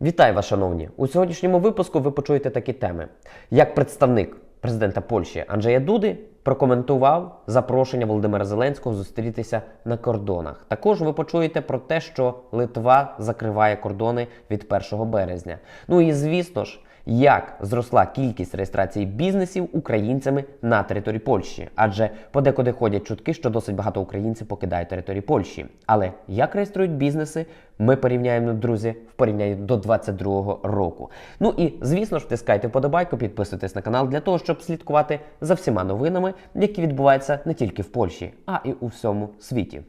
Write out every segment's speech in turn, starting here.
Вітаю вас, шановні! У сьогоднішньому випуску ви почуєте такі теми. Як представник президента Польщі Анджея Дуди прокоментував запрошення Володимира Зеленського зустрітися на кордонах. Також ви почуєте про те, що Литва закриває кордони від 1 березня. Ну і звісно ж. Як зросла кількість реєстрації бізнесів українцями на території Польщі? Адже подекуди ходять чутки, що досить багато українців покидають територію Польщі. Але як реєструють бізнеси, ми порівняємо, друзі, в порівнянні до 22-го року. Ну і звісно ж, втискайте вподобайку, підписуйтесь на канал для того, щоб слідкувати за всіма новинами, які відбуваються не тільки в Польщі, а і у всьому світі.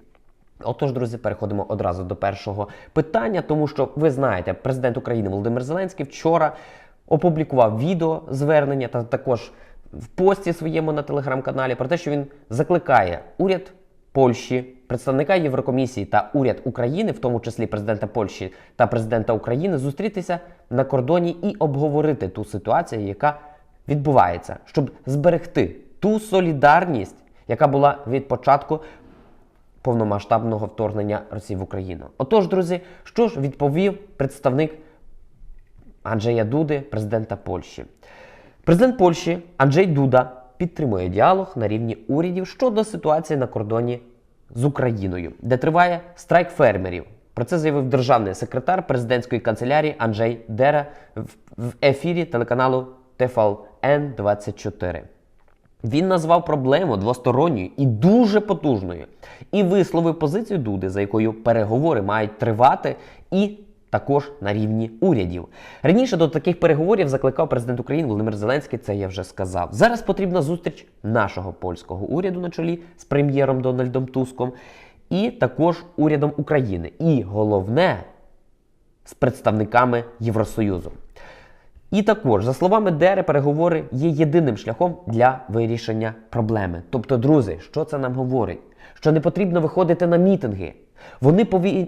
Отож, друзі, переходимо одразу до першого питання, тому що ви знаєте, президент України Володимир Зеленський вчора опублікував відео звернення та також в пості своєму на телеграм-каналі про те, що він закликає уряд Польщі, представника Єврокомісії та уряд України, в тому числі президента Польщі та президента України, зустрітися на кордоні і обговорити ту ситуацію, яка відбувається, щоб зберегти ту солідарність, яка була від початку повномасштабного вторгнення Росії в Україну. Отож, друзі, що ж відповів представник Анджея Дуди, президента Польщі. Президент Польщі Анджей Дуда підтримує діалог на рівні урядів щодо ситуації на кордоні з Україною, де триває страйк фермерів. Про це заявив державний секретар президентської канцелярії Анджей Дера в, ефірі телеканалу ТФЛН 24 він назвав проблему двосторонньою і дуже потужною, і висловив позицію Дуди, за якою переговори мають тривати, і також на рівні урядів. Раніше до таких переговорів закликав президент України Володимир Зеленський. Це я вже сказав. Зараз потрібна зустріч нашого польського уряду на чолі з прем'єром Дональдом Туском, і також урядом України. І головне з представниками Євросоюзу. І також, за словами Дери, переговори є єдиним шляхом для вирішення проблеми. Тобто, друзі, що це нам говорить? Що не потрібно виходити на мітинги. Вони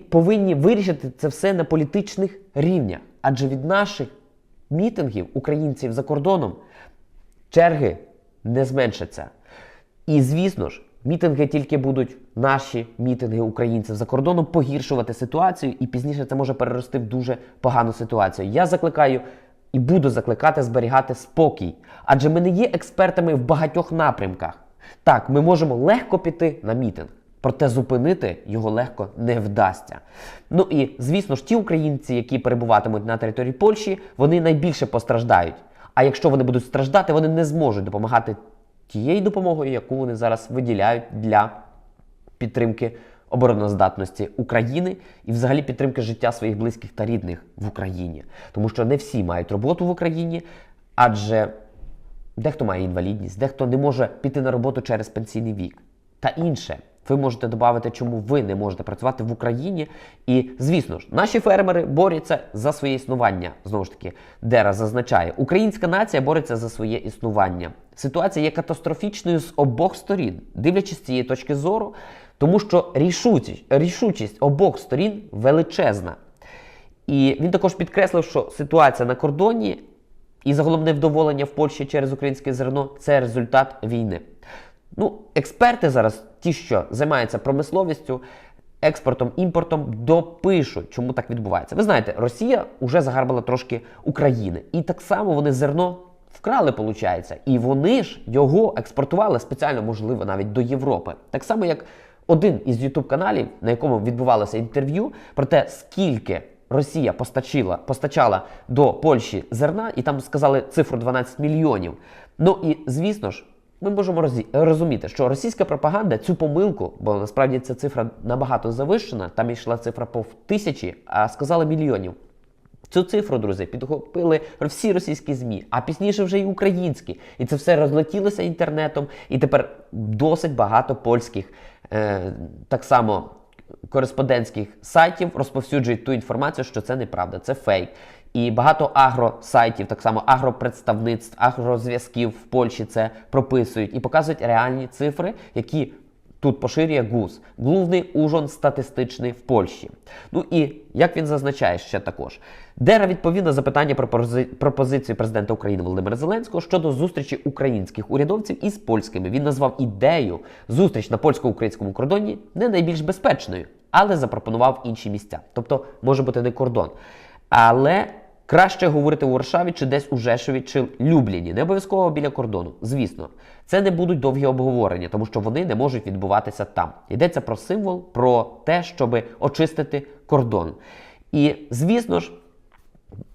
повинні вирішити це все на політичних рівнях. Адже від наших мітингів українців за кордоном черги не зменшаться. І звісно ж, мітинги тільки будуть наші мітинги українців за кордоном погіршувати ситуацію, і пізніше це може перерости в дуже погану ситуацію. Я закликаю і буду закликати зберігати спокій, адже ми не є експертами в багатьох напрямках. Так, ми можемо легко піти на мітинг. Проте зупинити його легко не вдасться. Ну і звісно ж, ті українці, які перебуватимуть на території Польщі, вони найбільше постраждають. А якщо вони будуть страждати, вони не зможуть допомагати тією допомогою, яку вони зараз виділяють для підтримки обороноздатності України і взагалі підтримки життя своїх близьких та рідних в Україні. Тому що не всі мають роботу в Україні, адже дехто має інвалідність, дехто не може піти на роботу через пенсійний вік та інше. Ви можете додати, чому ви не можете працювати в Україні. І, звісно ж, наші фермери борються за своє існування. Знову ж таки, Дера зазначає, українська нація бореться за своє існування. Ситуація є катастрофічною з обох сторін, дивлячись з цієї точки зору, тому що рішучість, рішучість обох сторін величезна. І він також підкреслив, що ситуація на кордоні і загалом невдоволення в Польщі через українське зерно це результат війни. Ну, експерти зараз, ті, що займаються промисловістю, експортом, імпортом, допишуть, чому так відбувається. Ви знаєте, Росія вже загарбала трошки України, і так само вони зерно вкрали, виходить. І вони ж його експортували спеціально, можливо, навіть до Європи. Так само, як один із ютуб каналів, на якому відбувалося інтерв'ю, про те, скільки Росія постачила, постачала до Польщі зерна, і там сказали цифру 12 мільйонів. Ну і звісно ж. Ми можемо розуміти, що російська пропаганда цю помилку, бо насправді ця цифра набагато завищена, там йшла цифра по тисячі, а сказали мільйонів. Цю цифру, друзі, підхопили всі російські ЗМІ, а пізніше вже й українські. І це все розлетілося інтернетом. І тепер досить багато польських е, так само кореспондентських сайтів розповсюджують ту інформацію, що це неправда, це фейк. І багато агросайтів, так само агропредставництв, агрозв'язків в Польщі це прописують і показують реальні цифри, які тут поширює ГУС, Главний ужин статистичний в Польщі. Ну і як він зазначає ще також, Дера відповів на запитання про пропозицію президента України Володимира Зеленського щодо зустрічі українських урядовців із польськими. Він назвав ідею зустріч на польсько-українському кордоні не найбільш безпечною, але запропонував інші місця. Тобто може бути не кордон. Але краще говорити у Варшаві чи десь у Жешові чи Любліні, не обов'язково біля кордону. Звісно, це не будуть довгі обговорення, тому що вони не можуть відбуватися там. Йдеться про символ, про те, щоб очистити кордон. І звісно ж,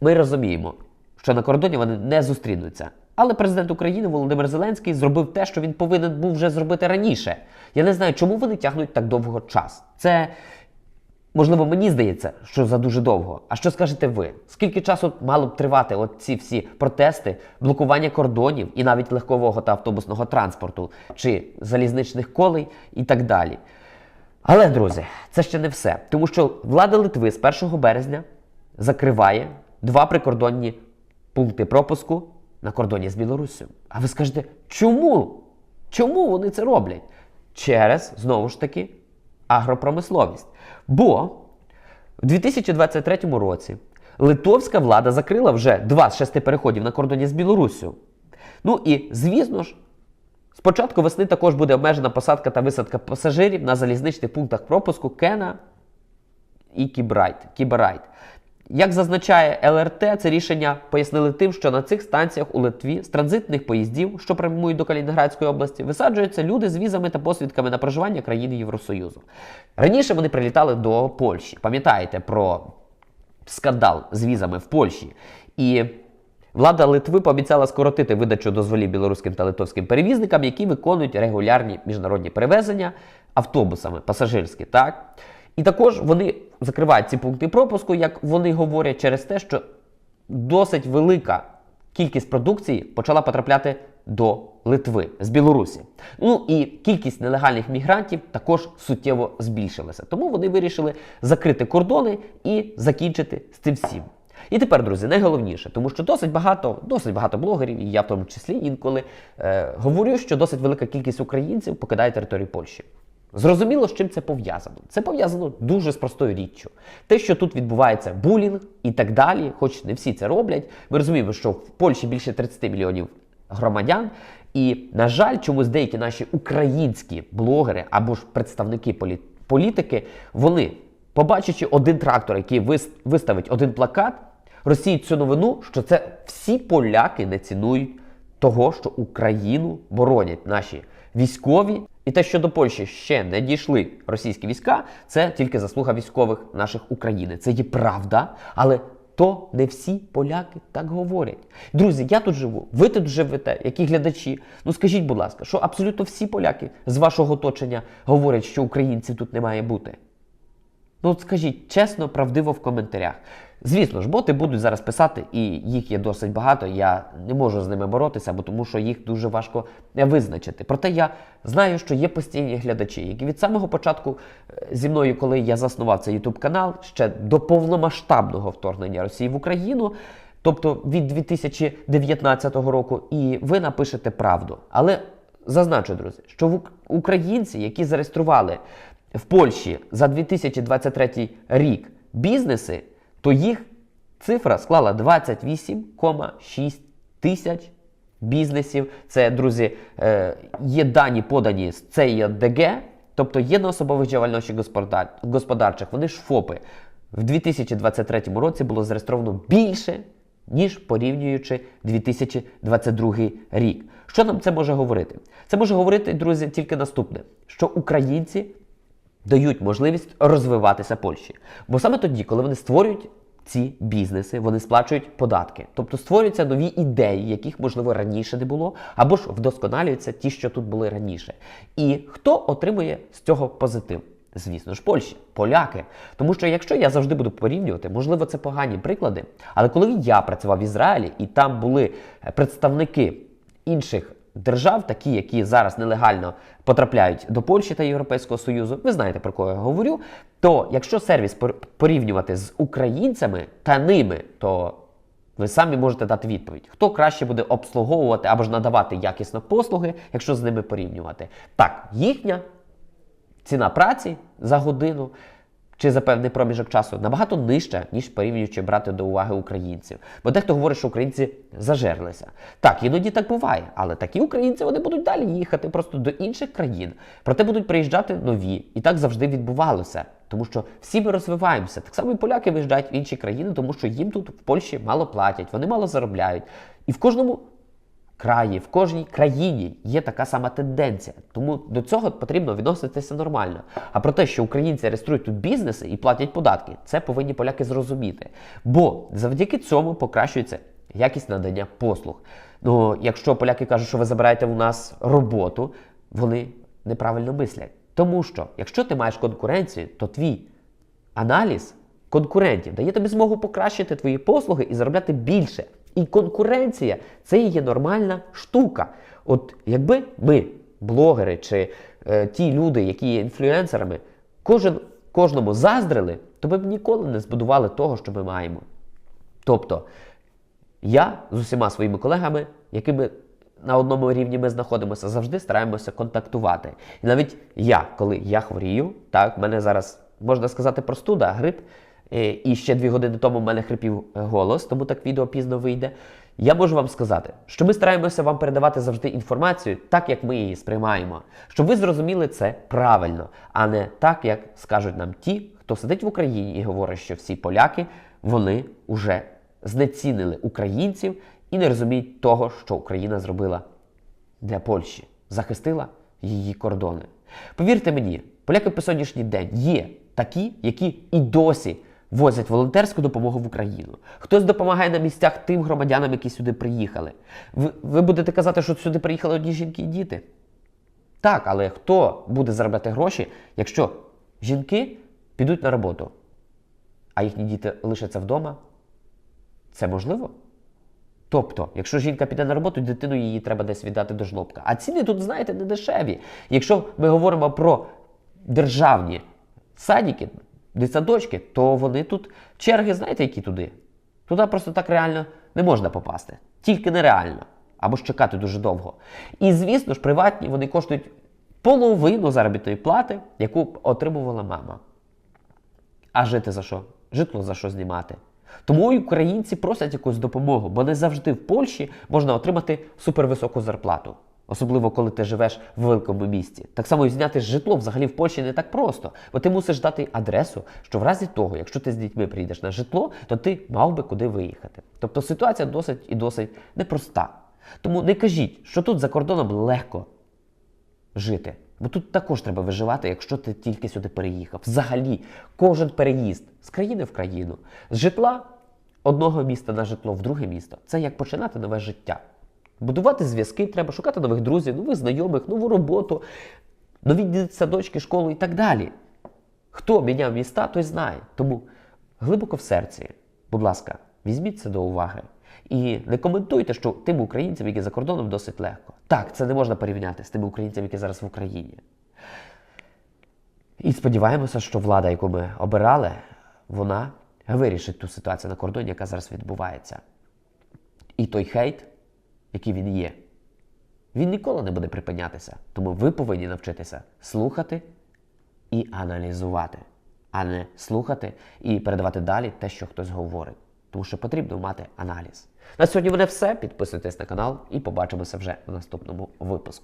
ми розуміємо, що на кордоні вони не зустрінуться. Але президент України Володимир Зеленський зробив те, що він повинен був вже зробити раніше. Я не знаю, чому вони тягнуть так довго час. Це можливо мені здається, що за дуже довго. А що скажете ви? Скільки часу мало б тривати от ці всі протести, блокування кордонів і навіть легкового та автобусного транспорту чи залізничних колей і так далі? Але, друзі, це ще не все. Тому що влада Литви з 1 березня закриває два прикордонні пункти пропуску на кордоні з Білоруссю. А ви скажете, чому? Чому вони це роблять? Через, знову ж таки, агропромисловість. Бо в 2023 році литовська влада закрила вже два з шести переходів на кордоні з Білоруссю. Ну і, звісно ж, спочатку весни також буде обмежена посадка та висадка пасажирів на залізничних пунктах пропуску Кена і Кібрайт. Кіберайт. Як зазначає ЛРТ, це рішення пояснили тим, що на цих станціях у Литві з транзитних поїздів, що прямують до Калінінградської області, висаджуються люди з візами та посвідками на проживання країни Євросоюзу. Раніше вони прилітали до Польщі. Пам'ятаєте про скандал з візами в Польщі. І влада Литви пообіцяла скоротити видачу дозволів білоруським та литовським перевізникам, які виконують регулярні міжнародні перевезення автобусами пасажирські. Так? І також вони закривають ці пункти пропуску, як вони говорять, через те, що досить велика кількість продукції почала потрапляти до Литви з Білорусі. Ну і кількість нелегальних мігрантів також суттєво збільшилася. Тому вони вирішили закрити кордони і закінчити з цим всім. І тепер, друзі, найголовніше, тому що досить багато, досить багато блогерів, і я в тому числі інколи е, говорю, що досить велика кількість українців покидає територію Польщі. Зрозуміло, з чим це пов'язано. Це пов'язано дуже з простою річчю. Те, що тут відбувається булінг і так далі, хоч не всі це роблять. Ми розуміємо, що в Польщі більше 30 мільйонів громадян. І, на жаль, чомусь деякі наші українські блогери або ж представники полі- політики, вони, побачивши один трактор, який вис- виставить один плакат, розсіють цю новину, що це всі поляки не цінують того, що Україну боронять наші військові. І те, що до Польщі ще не дійшли російські війська, це тільки заслуга військових наших України. Це є правда, але то не всі поляки так говорять. Друзі, я тут живу, ви тут живете, які глядачі. Ну скажіть, будь ласка, що абсолютно всі поляки з вашого оточення говорять, що українців тут не має бути. Ну от скажіть чесно, правдиво в коментарях. Звісно ж, боти будуть зараз писати, і їх є досить багато. Я не можу з ними боротися, бо тому що їх дуже важко е, визначити. Проте я знаю, що є постійні глядачі, які від самого початку е, зі мною, коли я заснував цей YouTube канал, ще до повномасштабного вторгнення Росії в Україну. Тобто від 2019 року, і ви напишете правду. Але зазначу, друзі, що в українці, які зареєстрували в Польщі за 2023 рік бізнеси, то їх цифра склала 28,6 тисяч бізнесів. Це, друзі, е, є дані подані з ЦІДГ, тобто єдноособових господар... господарчих, вони ж ФОПи. В 2023 році було зареєстровано більше, ніж порівнюючи 2022 рік. Що нам це може говорити? Це може говорити, друзі, тільки наступне: що українці дають можливість розвиватися Польщі. Бо саме тоді, коли вони створюють ці бізнеси, вони сплачують податки. Тобто створюються нові ідеї, яких, можливо, раніше не було, або ж вдосконалюються ті, що тут були раніше. І хто отримує з цього позитив? Звісно ж, Польщі, поляки. Тому що якщо я завжди буду порівнювати, можливо, це погані приклади. Але коли я працював в Ізраїлі і там були е, представники інших держав, такі, які зараз нелегально потрапляють до Польщі та Європейського Союзу, ви знаєте про кого я говорю. То якщо сервіс пор- порівнювати з українцями та ними, то ви самі можете дати відповідь, хто краще буде обслуговувати або ж надавати якісно послуги, якщо з ними порівнювати. Так, їхня ціна праці за годину чи за певний проміжок часу набагато нижча, ніж порівнюючи брати до уваги українців. Бо дехто говорить, що українці зажерлися. Так, іноді так буває, але такі українці вони будуть далі їхати просто до інших країн. Проте будуть приїжджати нові. І так завжди відбувалося. Тому що всі ми розвиваємося. Так само і поляки виїжджають в інші країни, тому що їм тут в Польщі мало платять, вони мало заробляють. І в кожному краї, в кожній країні є така сама тенденція. Тому до цього потрібно відноситися нормально. А про те, що українці реєструють тут бізнеси і платять податки, це повинні поляки зрозуміти. Бо завдяки цьому покращується якість надання послуг. Ну, якщо поляки кажуть, що ви забираєте у нас роботу, вони неправильно мислять. Тому що, якщо ти маєш конкуренцію, то твій аналіз конкурентів дає тобі змогу покращити твої послуги і заробляти більше. І конкуренція це є нормальна штука. От якби ми, блогери чи е, ті люди, які є інфлюенсерами, кожен кожному заздрили, то ми б ніколи не збудували того, що ми маємо. Тобто, я з усіма своїми колегами, якими на одному рівні ми знаходимося, завжди стараємося контактувати. І навіть я, коли я хворію, так, в мене зараз можна сказати простуда, грип, і ще дві години тому в мене хрипів е, голос, тому так відео пізно вийде. Я можу вам сказати, що ми стараємося вам передавати завжди інформацію так, як ми її сприймаємо, щоб ви зрозуміли це правильно, а не так, як скажуть нам ті, хто сидить в Україні і говорить, що всі поляки вони вже знецінили українців і не розуміють того, що Україна зробила для Польщі, захистила її кордони. Повірте мені, поляки по сьогоднішній день є такі, які і досі возять волонтерську допомогу в Україну. Хтось допомагає на місцях тим громадянам, які сюди приїхали. Ви, ви будете казати, що сюди приїхали одні жінки і діти. Так, але хто буде заробляти гроші, якщо жінки підуть на роботу, а їхні діти лишаться вдома? Це можливо? Тобто, якщо жінка піде на роботу, дитину її треба десь віддати до жлобка. А ціни тут, знаєте, не дешеві. Якщо ми говоримо про державні садики, дитсадочки, то вони тут черги, знаєте, які туди? Туди просто так реально не можна попасти. Тільки нереально. Або ж чекати дуже довго. І звісно ж, приватні вони коштують половину заробітної плати, яку отримувала мама. А жити за що? Житло за що знімати? Тому і українці просять якусь допомогу, бо не завжди в Польщі можна отримати супервисоку зарплату. Особливо, коли ти живеш в великому місті. Так само і зняти житло взагалі в Польщі не так просто, бо ти мусиш дати адресу, що в разі того, якщо ти з дітьми приїдеш на житло, то ти мав би куди виїхати. Тобто ситуація досить і досить непроста. Тому не кажіть, що тут за кордоном легко жити. Бо тут також треба виживати, якщо ти тільки сюди переїхав. Взагалі, кожен переїзд з країни в країну, з житла одного міста на житло в друге місто це як починати нове життя. Будувати зв'язки треба, шукати нових друзів, нових знайомих, нову роботу, нові садочки, школу і так далі. Хто міняв міста, той знає. Тому глибоко в серці, будь ласка, візьміть це до уваги. І не коментуйте, що тим українцям, які за кордоном, досить легко. Так, це не можна порівняти з тими українцями, які зараз в Україні. І сподіваємося, що влада, яку ми обирали, вона вирішить ту ситуацію на кордоні, яка зараз відбувається. І той хейт, який він є, він ніколи не буде припинятися. Тому ви повинні навчитися слухати і аналізувати, а не слухати і передавати далі те, що хтось говорить. Тому що потрібно мати аналіз. На сьогодні мене все. Підписуйтесь на канал і побачимося вже в наступному випуску.